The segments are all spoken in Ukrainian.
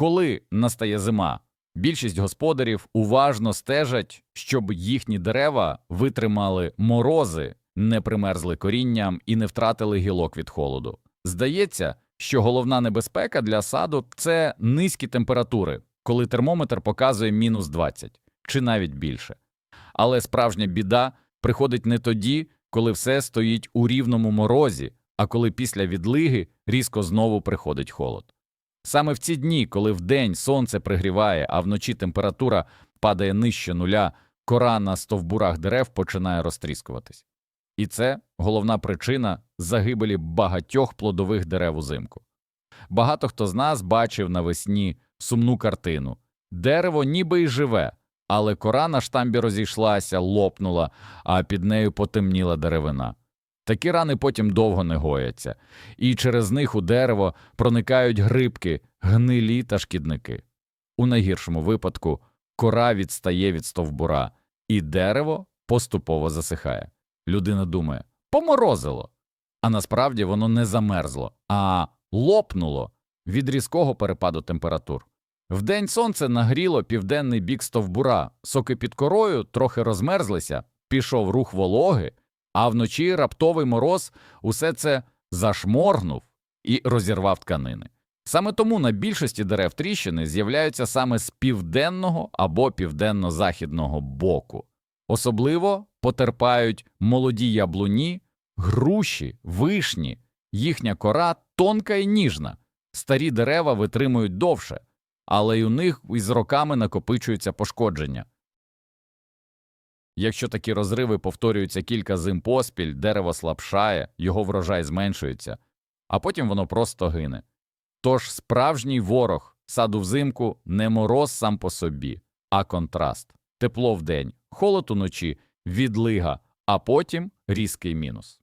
Коли настає зима, більшість господарів уважно стежать, щоб їхні дерева витримали морози, не примерзли корінням і не втратили гілок від холоду. Здається, що головна небезпека для саду це низькі температури, коли термометр показує мінус 20 чи навіть більше. Але справжня біда приходить не тоді, коли все стоїть у рівному морозі, а коли після відлиги різко знову приходить холод. Саме в ці дні, коли вдень сонце пригріває, а вночі температура падає нижче нуля, кора на стовбурах дерев починає розтріскуватись. І це головна причина загибелі багатьох плодових дерев узимку. Багато хто з нас бачив навесні сумну картину. Дерево ніби й живе, але кора на штамбі розійшлася, лопнула, а під нею потемніла деревина. Такі рани потім довго не гояться, і через них у дерево проникають грибки, гнилі та шкідники. У найгіршому випадку кора відстає від стовбура, і дерево поступово засихає. Людина думає поморозило. А насправді воно не замерзло, а лопнуло від різкого перепаду температур. Вдень сонце нагріло південний бік стовбура, соки під корою трохи розмерзлися, пішов рух вологи, а вночі раптовий мороз усе це зашморгнув і розірвав тканини. Саме тому на більшості дерев тріщини з'являються саме з південного або південно-західного боку. Особливо потерпають молоді яблуні, груші, вишні, їхня кора тонка і ніжна. Старі дерева витримують довше, але й у них із роками накопичуються пошкодження. Якщо такі розриви повторюються кілька зим поспіль, дерево слабшає, його врожай зменшується, а потім воно просто гине. Тож справжній ворог саду взимку не мороз сам по собі, а контраст тепло вдень, холод уночі, відлига, а потім різкий мінус.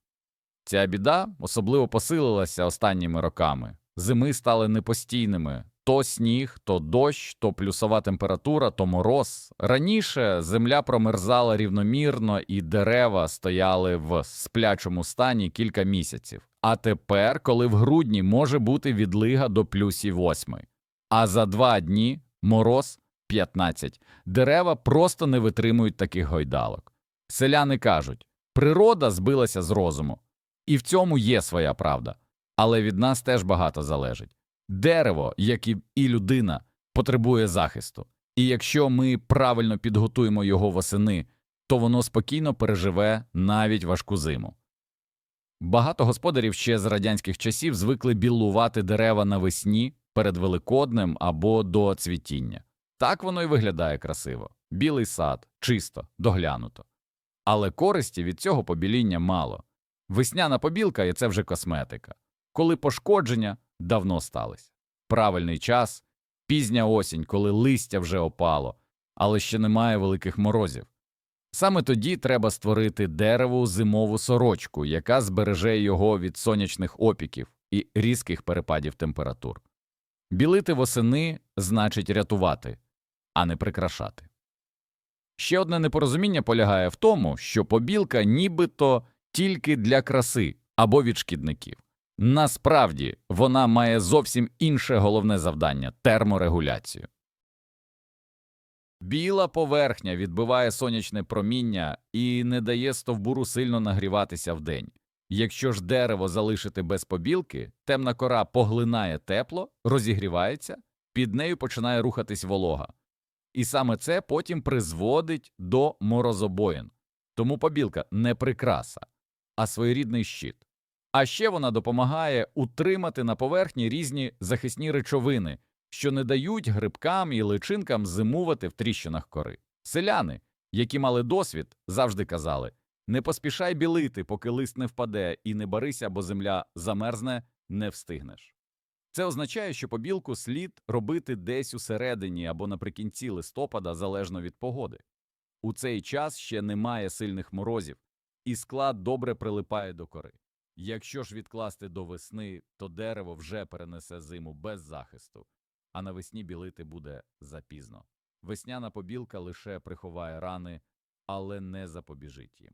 Ця біда особливо посилилася останніми роками. Зими стали непостійними то сніг, то дощ, то плюсова температура, то мороз. Раніше земля промерзала рівномірно і дерева стояли в сплячому стані кілька місяців. А тепер, коли в грудні може бути відлига до плюсів восьми, а за два дні мороз 15. Дерева просто не витримують таких гойдалок. Селяни кажуть, природа збилася з розуму, і в цьому є своя правда, але від нас теж багато залежить. Дерево, як і людина, потребує захисту, і якщо ми правильно підготуємо його восени, то воно спокійно переживе навіть важку зиму. Багато господарів ще з радянських часів звикли білувати дерева навесні перед Великоднем або до цвітіння. Так воно і виглядає красиво білий сад, чисто, доглянуто. Але користі від цього побіління мало. Весняна побілка це вже косметика. Коли пошкодження давно стались. Правильний час пізня осінь, коли листя вже опало, але ще немає великих морозів. Саме тоді треба створити дереву зимову сорочку, яка збереже його від сонячних опіків і різких перепадів температур. Білити восени значить рятувати, а не прикрашати. Ще одне непорозуміння полягає в тому, що побілка нібито тільки для краси або від шкідників. Насправді вона має зовсім інше головне завдання терморегуляцію. Біла поверхня відбиває сонячне проміння і не дає стовбуру сильно нагріватися вдень. Якщо ж дерево залишити без побілки, темна кора поглинає тепло, розігрівається, під нею починає рухатись волога. І саме це потім призводить до морозобоїн. Тому побілка не прикраса, а своєрідний щит. А ще вона допомагає утримати на поверхні різні захисні речовини, що не дають грибкам і личинкам зимувати в тріщинах кори. Селяни, які мали досвід, завжди казали не поспішай білити, поки лист не впаде, і не барися, бо земля замерзне, не встигнеш. Це означає, що побілку слід робити десь у середині або наприкінці листопада, залежно від погоди. У цей час ще немає сильних морозів, і склад добре прилипає до кори. Якщо ж відкласти до весни, то дерево вже перенесе зиму без захисту, а навесні білити буде запізно. Весняна побілка лише приховає рани, але не запобіжить їм.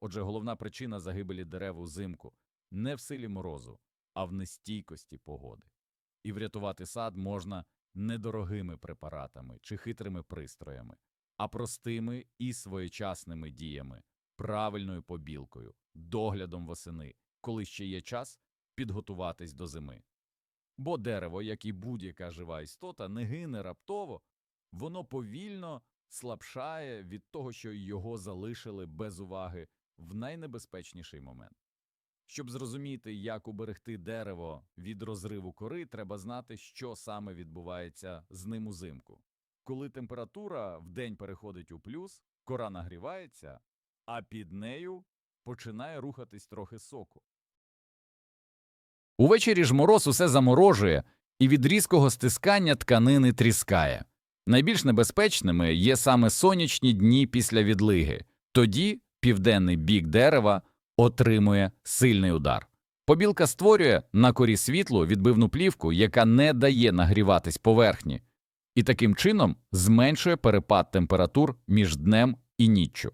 Отже, головна причина загибелі дерев узимку не в силі морозу, а в нестійкості погоди. І врятувати сад можна недорогими препаратами чи хитрими пристроями, а простими і своєчасними діями, правильною побілкою, доглядом восени, коли ще є час підготуватись до зими. Бо дерево, як і будь-яка жива істота, не гине раптово, воно повільно слабшає від того, що його залишили без уваги в найнебезпечніший момент. Щоб зрозуміти, як уберегти дерево від розриву кори, треба знати, що саме відбувається з ним узимку. Коли температура в день переходить у плюс, кора нагрівається, а під нею починає рухатись трохи соку. Увечері ж мороз усе заморожує і від різкого стискання тканини тріскає. Найбільш небезпечними є саме сонячні дні після відлиги. Тоді південний бік дерева отримує сильний удар. Побілка створює на корі світлу відбивну плівку, яка не дає нагріватись поверхні, і таким чином зменшує перепад температур між днем і ніччю.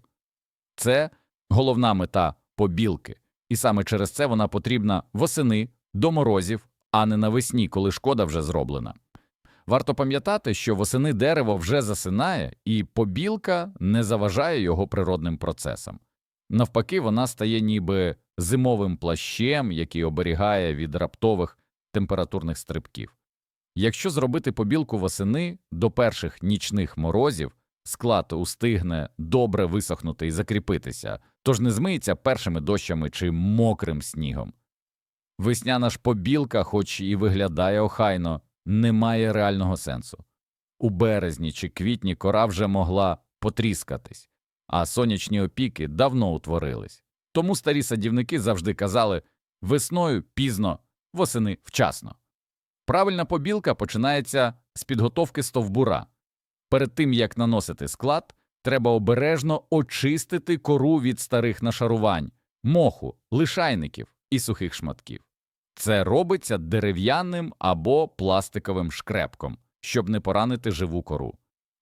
Це головна мета побілки, і саме через це вона потрібна восени до морозів, а не навесні, коли шкода вже зроблена. Варто пам'ятати, що восени дерево вже засинає, і побілка не заважає його природним процесам. Навпаки, вона стає ніби зимовим плащем, який оберігає від раптових температурних стрибків. Якщо зробити побілку восени до перших нічних морозів, склад устигне добре висохнути і закріпитися, тож не змиється першими дощами чи мокрим снігом. Весняна ж побілка, хоч і виглядає охайно, не має реального сенсу. У березні чи квітні кора вже могла потріскатись, а сонячні опіки давно утворились. Тому старі садівники завжди казали весною пізно, восени вчасно. Правильна побілка починається з підготовки стовбура. Перед тим як наносити склад, треба обережно очистити кору від старих нашарувань, моху, лишайників і сухих шматків. Це робиться дерев'яним або пластиковим шкрепком, щоб не поранити живу кору.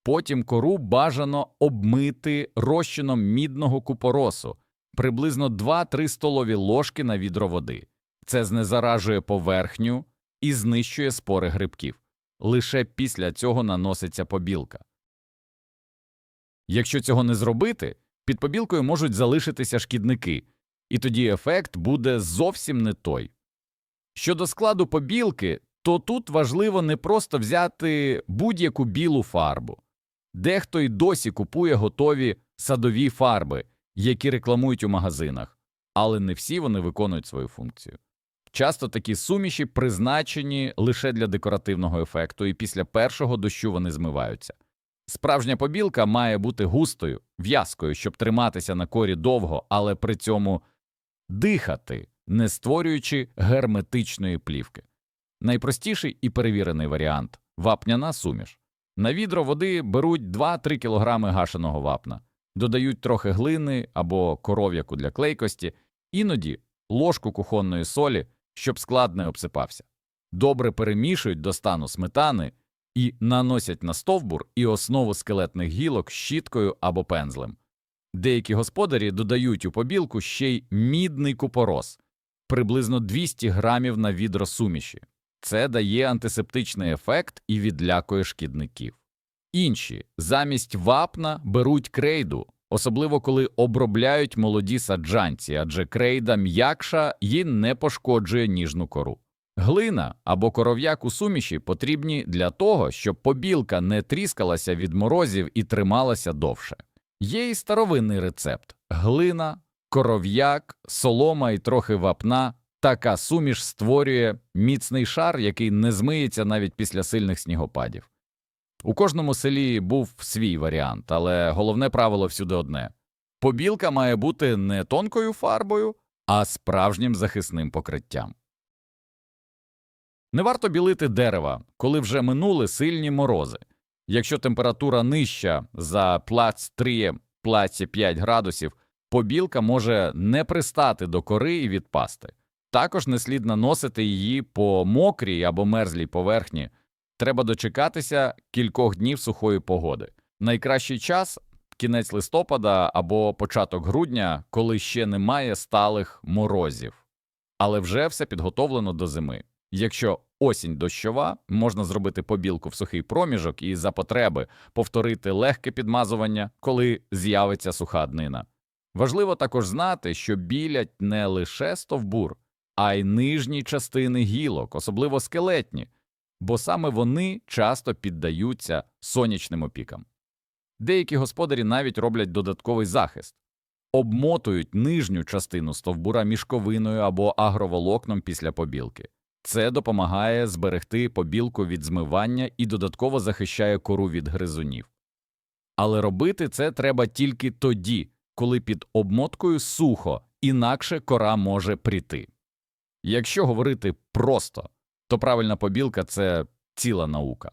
Потім кору бажано обмити розчином мідного купоросу, приблизно 2-3 столові ложки на відро води. Це знезаражує поверхню і знищує спори грибків. Лише після цього наноситься побілка. Якщо цього не зробити, під побілкою можуть залишитися шкідники, і тоді ефект буде зовсім не той. Щодо складу побілки, то тут важливо не просто взяти будь-яку білу фарбу. Дехто й досі купує готові садові фарби, які рекламують у магазинах, але не всі вони виконують свою функцію. Часто такі суміші призначені лише для декоративного ефекту, і після першого дощу вони змиваються. Справжня побілка має бути густою, в'язкою, щоб триматися на корі довго, але при цьому дихати, не створюючи герметичної плівки. Найпростіший і перевірений варіант вапняна суміш. На відро води беруть 2-3 кг гашеного вапна, додають трохи глини або коров'яку для клейкості, іноді ложку кухонної солі, щоб склад не обсипався. Добре перемішують до стану сметани і наносять на стовбур і основу скелетних гілок щіткою або пензлем. Деякі господарі додають у побілку ще й мідний купорос приблизно 200 грамів на відро суміші. Це дає антисептичний ефект і відлякує шкідників. Інші замість вапна беруть крейду, особливо коли обробляють молоді саджанці, адже крейда м'якша і не пошкоджує ніжну кору. Глина або коров'як у суміші потрібні для того, щоб побілка не тріскалася від морозів і трималася довше. Є і старовинний рецепт глина, коров'як, солома і трохи вапна. Така суміш створює міцний шар, який не змиється навіть після сильних снігопадів. У кожному селі був свій варіант, але головне правило всюди одне побілка має бути не тонкою фарбою, а справжнім захисним покриттям. Не варто білити дерева, коли вже минули сильні морози. Якщо температура нижча за плац 3 плаці 5 градусів, побілка може не пристати до кори і відпасти. Також не слід наносити її по мокрій або мерзлій поверхні. Треба дочекатися кількох днів сухої погоди. Найкращий час кінець листопада або початок грудня, коли ще немає сталих морозів. Але вже все підготовлено до зими. Якщо осінь дощова, можна зробити побілку в сухий проміжок і за потреби повторити легке підмазування, коли з'явиться суха днина. Важливо також знати, що білять не лише стовбур, а й нижні частини гілок, особливо скелетні, бо саме вони часто піддаються сонячним опікам. Деякі господарі навіть роблять додатковий захист, обмотують нижню частину стовбура мішковиною або агроволокном після побілки. Це допомагає зберегти побілку від змивання і додатково захищає кору від гризунів. Але робити це треба тільки тоді, коли під обмоткою сухо, інакше кора може пріти. Якщо говорити просто, то правильна побілка це ціла наука.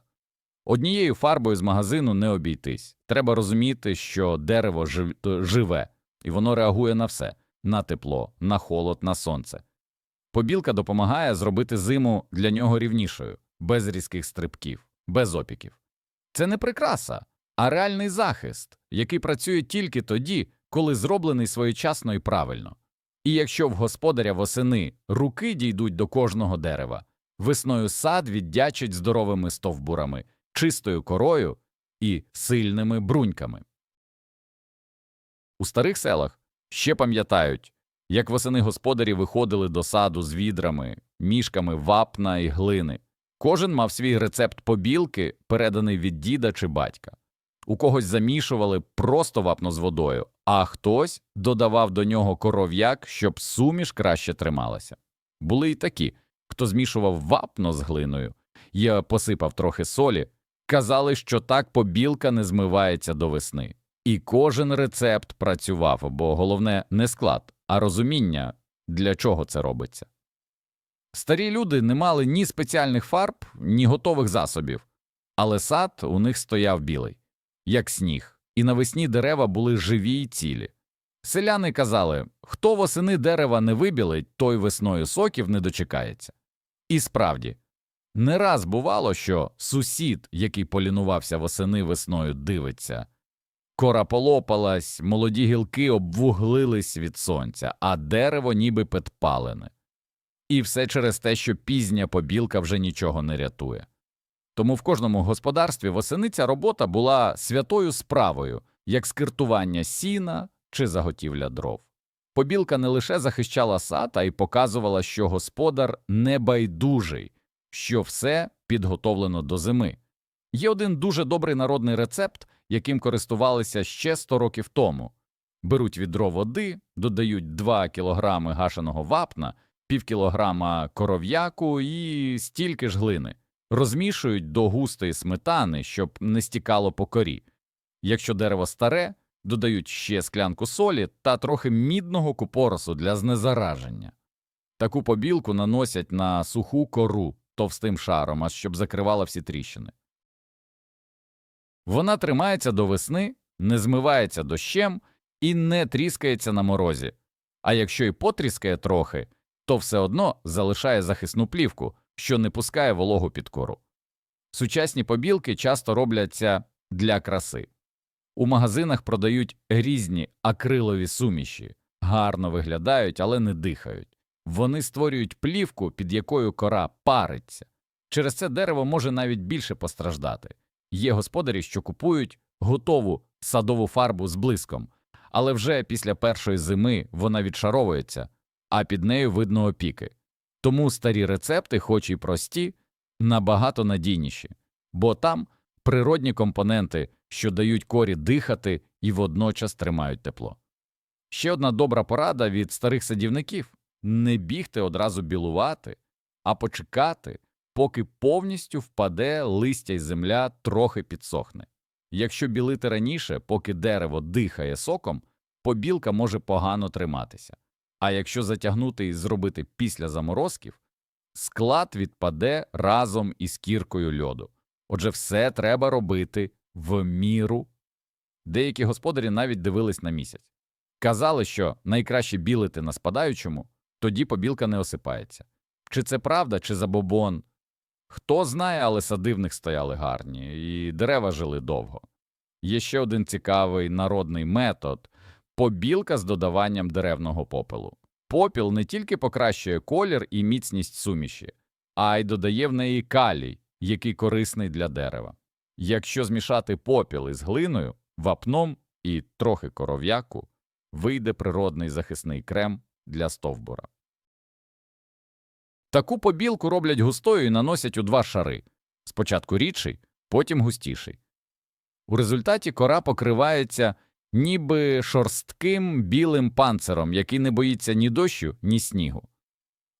Однією фарбою з магазину не обійтись. Треба розуміти, що дерево жив- живе, і воно реагує на все на тепло, на холод, на сонце. Побілка допомагає зробити зиму для нього рівнішою, без різких стрибків, без опіків. Це не прикраса, а реальний захист, який працює тільки тоді, коли зроблений своєчасно і правильно. І якщо в господаря восени руки дійдуть до кожного дерева, весною сад віддячить здоровими стовбурами, чистою корою і сильними бруньками. У старих селах ще пам'ятають, як восени господарі виходили до саду з відрами, мішками вапна і глини. Кожен мав свій рецепт побілки, переданий від діда чи батька. У когось замішували просто вапно з водою, а хтось додавав до нього коров'як, щоб суміш краще трималася. Були й такі, хто змішував вапно з глиною і посипав трохи солі, казали, що так побілка не змивається до весни. І кожен рецепт працював, бо головне не склад, а розуміння, для чого це робиться. Старі люди не мали ні спеціальних фарб, ні готових засобів, але сад у них стояв білий, як сніг, і навесні дерева були живі й цілі. Селяни казали, хто восени дерева не вибілить, той весною соків не дочекається. І справді, не раз бувало, що сусід, який полінувався восени весною, дивиться. Кора полопалась, молоді гілки обвуглились від сонця, а дерево ніби підпалене. І все через те, що пізня побілка вже нічого не рятує. Тому в кожному господарстві восени ця робота була святою справою, як скиртування сіна чи заготівля дров. Побілка не лише захищала сад, а й показувала, що господар небайдужий, що все підготовлено до зими. Є один дуже добрий народний рецепт, яким користувалися ще 100 років тому. Беруть відро води, додають 2 кілограми гашеного вапна, пів кілограма коров'яку і стільки ж глини. Розмішують до густої сметани, щоб не стікало по корі. Якщо дерево старе, додають ще склянку солі та трохи мідного купоросу для знезараження. Таку побілку наносять на суху кору товстим шаром, аж щоб закривала всі тріщини. Вона тримається до весни, не змивається дощем і не тріскається на морозі. А якщо й потріскає трохи, то все одно залишає захисну плівку, що не пускає вологу під кору. Сучасні побілки часто робляться для краси. У магазинах продають різні акрилові суміші, гарно виглядають, але не дихають. Вони створюють плівку, під якою кора париться. Через це дерево може навіть більше постраждати. Є господарі, що купують готову садову фарбу з блиском, але вже після першої зими вона відшаровується, а під нею видно опіки. Тому старі рецепти, хоч і прості, набагато надійніші, бо там природні компоненти, що дають корі дихати і водночас тримають тепло. Ще одна добра порада від старих садівників не бігти одразу білувати, а почекати, поки повністю впаде листя й земля трохи підсохне. Якщо білити раніше, поки дерево дихає соком, побілка може погано триматися. А якщо затягнути і зробити після заморозків, склад відпаде разом із кіркою льоду. Отже, все треба робити в міру. Деякі господарі навіть дивились на місяць. Казали, що найкраще білити на спадаючому, тоді побілка не осипається. Чи це правда, чи забобон? Хто знає, але сади в них стояли гарні, і дерева жили довго. Є ще один цікавий народний метод побілка з додаванням деревного попелу. Попіл не тільки покращує колір і міцність суміші, а й додає в неї калій, який корисний для дерева. Якщо змішати попіл із глиною, вапном і трохи коров'яку, вийде природний захисний крем для стовбура. Таку побілку роблять густою і наносять у два шари спочатку рідший, потім густіший. У результаті кора покривається ніби шорстким білим панциром, який не боїться ні дощу, ні снігу.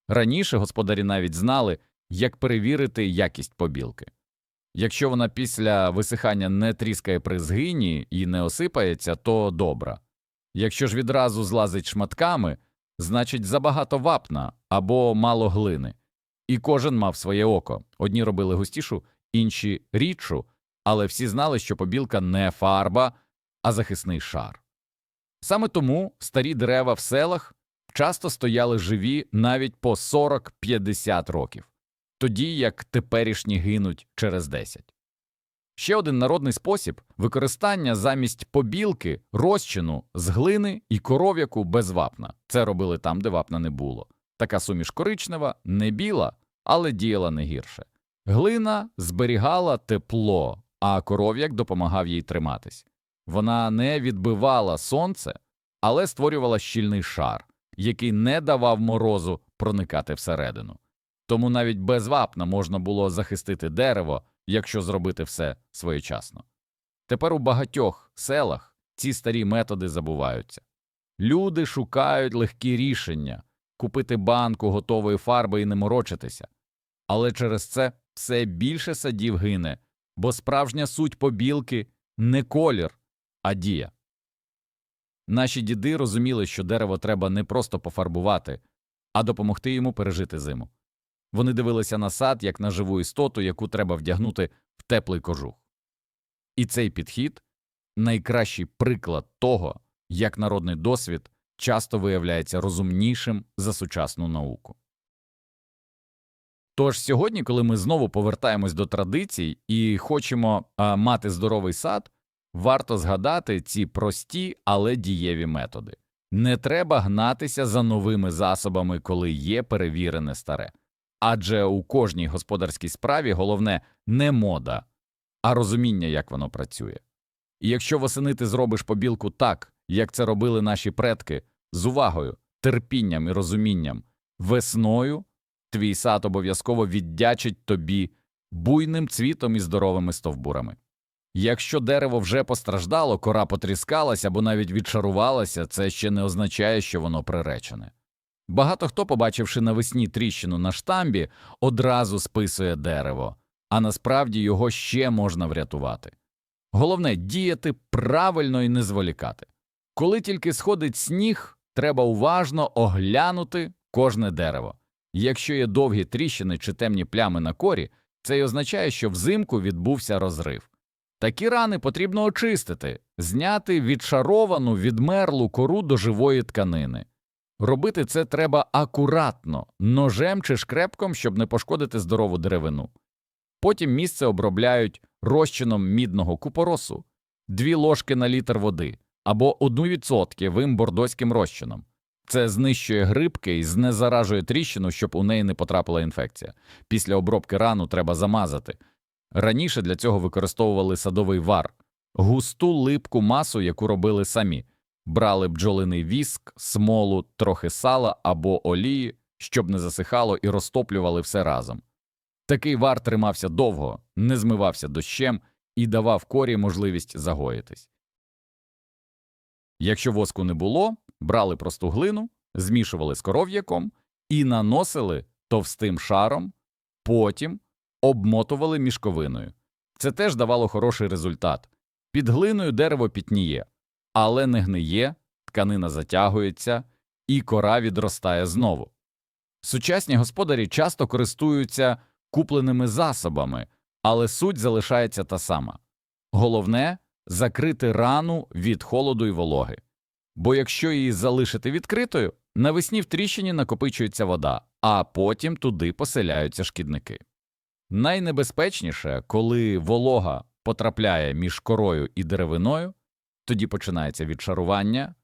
Раніше господарі навіть знали, як перевірити якість побілки. Якщо вона після висихання не тріскає при згині і не осипається, то добра. Якщо ж відразу злазить шматками, значить забагато вапна або мало глини. І кожен мав своє око. Одні робили густішу, інші рідшу, але всі знали, що побілка не фарба, а захисний шар. Саме тому старі дерева в селах часто стояли живі навіть по 40-50 років, тоді як теперішні гинуть через 10. Ще один народний спосіб використання замість побілки розчину з глини і коров'яку без вапна. Це робили там, де вапна не було. Така суміш коричнева, не біла, але діяла не гірше. Глина зберігала тепло, а коров'як допомагав їй триматись. Вона не відбивала сонце, але створювала щільний шар, який не давав морозу проникати всередину. Тому навіть без вапна можна було захистити дерево, якщо зробити все своєчасно. Тепер у багатьох селах ці старі методи забуваються. Люди шукають легкі рішення купити банку готової фарби і не морочитися. Але через це все більше садів гине, бо справжня суть побілки не колір, а дія. Наші діди розуміли, що дерево треба не просто пофарбувати, а допомогти йому пережити зиму. Вони дивилися на сад як на живу істоту, яку треба вдягнути в теплий кожух. І цей підхід найкращий приклад того, як народний досвід часто виявляється розумнішим за сучасну науку. Тож сьогодні, коли ми знову повертаємось до традицій і хочемо а, мати здоровий сад, варто згадати ці прості, але дієві методи. Не треба гнатися за новими засобами, коли є перевірене старе. Адже у кожній господарській справі головне не мода, а розуміння, як воно працює. І якщо восени ти зробиш побілку так, як це робили наші предки, з увагою, терпінням і розумінням, весною твій сад обов'язково віддячить тобі буйним цвітом і здоровими стовбурами. Якщо дерево вже постраждало, кора потріскалася або навіть відшарувалася, це ще не означає, що воно приречене. Багато хто, побачивши навесні тріщину на штамбі, одразу списує дерево, а насправді його ще можна врятувати. Головне діяти правильно і не зволікати. Коли тільки сходить сніг, треба уважно оглянути кожне дерево. Якщо є довгі тріщини чи темні плями на корі, це й означає, що взимку відбувся розрив. Такі рани потрібно очистити, зняти відшаровану відмерлу кору до живої тканини. Робити це треба акуратно, ножем чи шкрепком, щоб не пошкодити здорову деревину. Потім місце обробляють розчином мідного купоросу, 2 ложки на літр води або 1% бордоським розчином. Це знищує грибки і знезаражує тріщину, щоб у неї не потрапила інфекція. Після обробки рану треба замазати. Раніше для цього використовували садовий вар, густу липку масу, яку робили самі. Брали бджолиний віск, смолу, трохи сала або олії, щоб не засихало, і розтоплювали все разом. Такий вар тримався довго, не змивався дощем і давав корі можливість загоїтись. Якщо воску не було, брали просту глину, змішували з коров'яком і наносили товстим шаром, потім обмотували мішковиною. Це теж давало хороший результат. Під глиною дерево пітніє, але не гниє, тканина затягується і кора відростає знову. Сучасні господарі часто користуються купленими засобами, але суть залишається та сама. Головне закрити рану від холоду і вологи. Бо якщо її залишити відкритою, навесні в тріщині накопичується вода, а потім туди поселяються шкідники. Найнебезпечніше, коли волога потрапляє між корою і деревиною, тоді починається відшарування,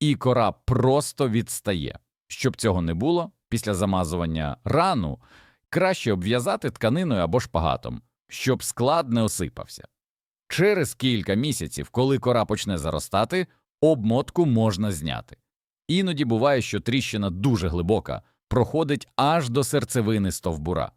і кора просто відстає. Щоб цього не було, після замазування рану краще обв'язати тканиною або шпагатом, щоб склад не осипався. Через кілька місяців, коли кора почне заростати, обмотку можна зняти. Іноді буває, що тріщина дуже глибока, проходить аж до серцевини стовбура.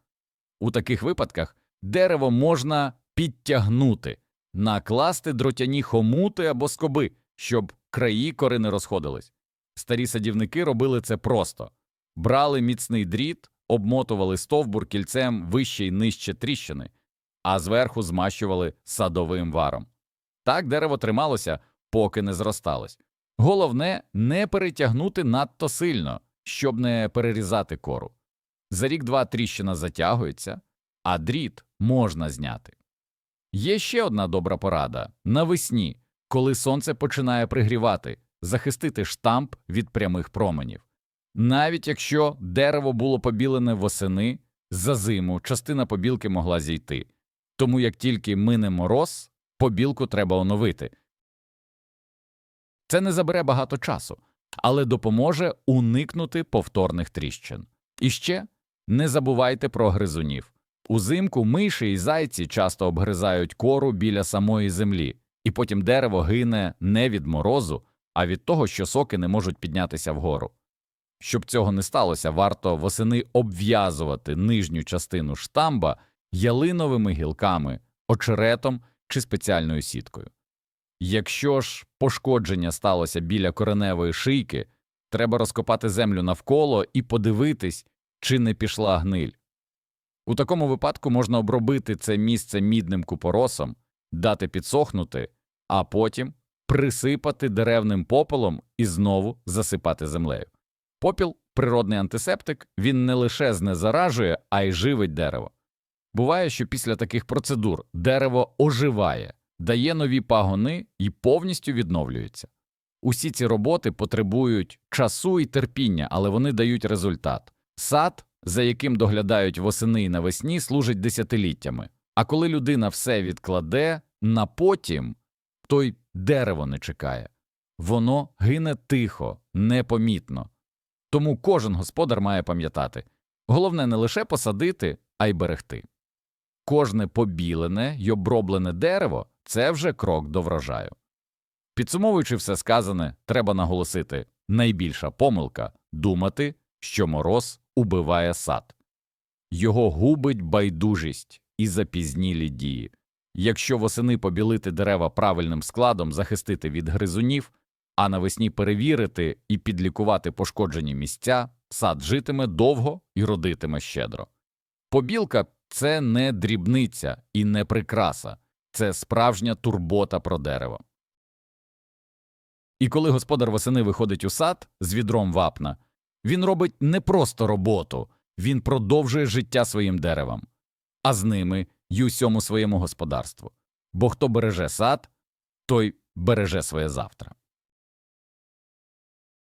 У таких випадках дерево можна підтягнути, накласти дротяні хомути або скоби, щоб краї кори не розходились. Старі садівники робили це просто брали міцний дріт, обмотували стовбур кільцем вище й нижче тріщини, а зверху змащували садовим варом. Так дерево трималося, поки не зросталось. Головне не перетягнути надто сильно, щоб не перерізати кору. За рік-два тріщина затягується, а дріт можна зняти. Є ще одна добра порада навесні, коли сонце починає пригрівати, захистити штамп від прямих променів. Навіть якщо дерево було побілене восени, за зиму частина побілки могла зійти, тому як тільки мине мороз, побілку треба оновити. Це не забере багато часу, але допоможе уникнути повторних тріщин. І ще не забувайте про гризунів. Узимку миші і зайці часто обгризають кору біля самої землі, і потім дерево гине не від морозу, а від того, що соки не можуть піднятися вгору. Щоб цього не сталося, варто восени обв'язувати нижню частину штамба ялиновими гілками, очеретом чи спеціальною сіткою. Якщо ж пошкодження сталося біля кореневої шийки, треба розкопати землю навколо і подивитись, чи не пішла гниль. У такому випадку можна обробити це місце мідним купоросом, дати підсохнути, а потім присипати деревним попелом і знову засипати землею. Попіл природний антисептик, він не лише знезаражує, а й живить дерево. Буває, що після таких процедур дерево оживає, дає нові пагони і повністю відновлюється. Усі ці роботи потребують часу і терпіння, але вони дають результат. Сад, за яким доглядають восени і навесні, служить десятиліттями. А коли людина все відкладе на потім, то й дерево не чекає. Воно гине тихо, непомітно. Тому кожен господар має пам'ятати головне не лише посадити, а й берегти. Кожне побілене й оброблене дерево це вже крок до врожаю. Підсумовуючи все сказане, треба наголосити найбільша помилка думати, що мороз убиває сад. Його губить байдужість і запізнілі дії. Якщо восени побілити дерева правильним складом, захистити від гризунів, а навесні перевірити і підлікувати пошкоджені місця, сад житиме довго і родитиме щедро. Побілка це не дрібниця і не прикраса, це справжня турбота про дерево. І коли господар восени виходить у сад з відром вапна, він робить не просто роботу, він продовжує життя своїм деревам, а з ними й усьому своєму господарству. Бо хто береже сад, той береже своє завтра.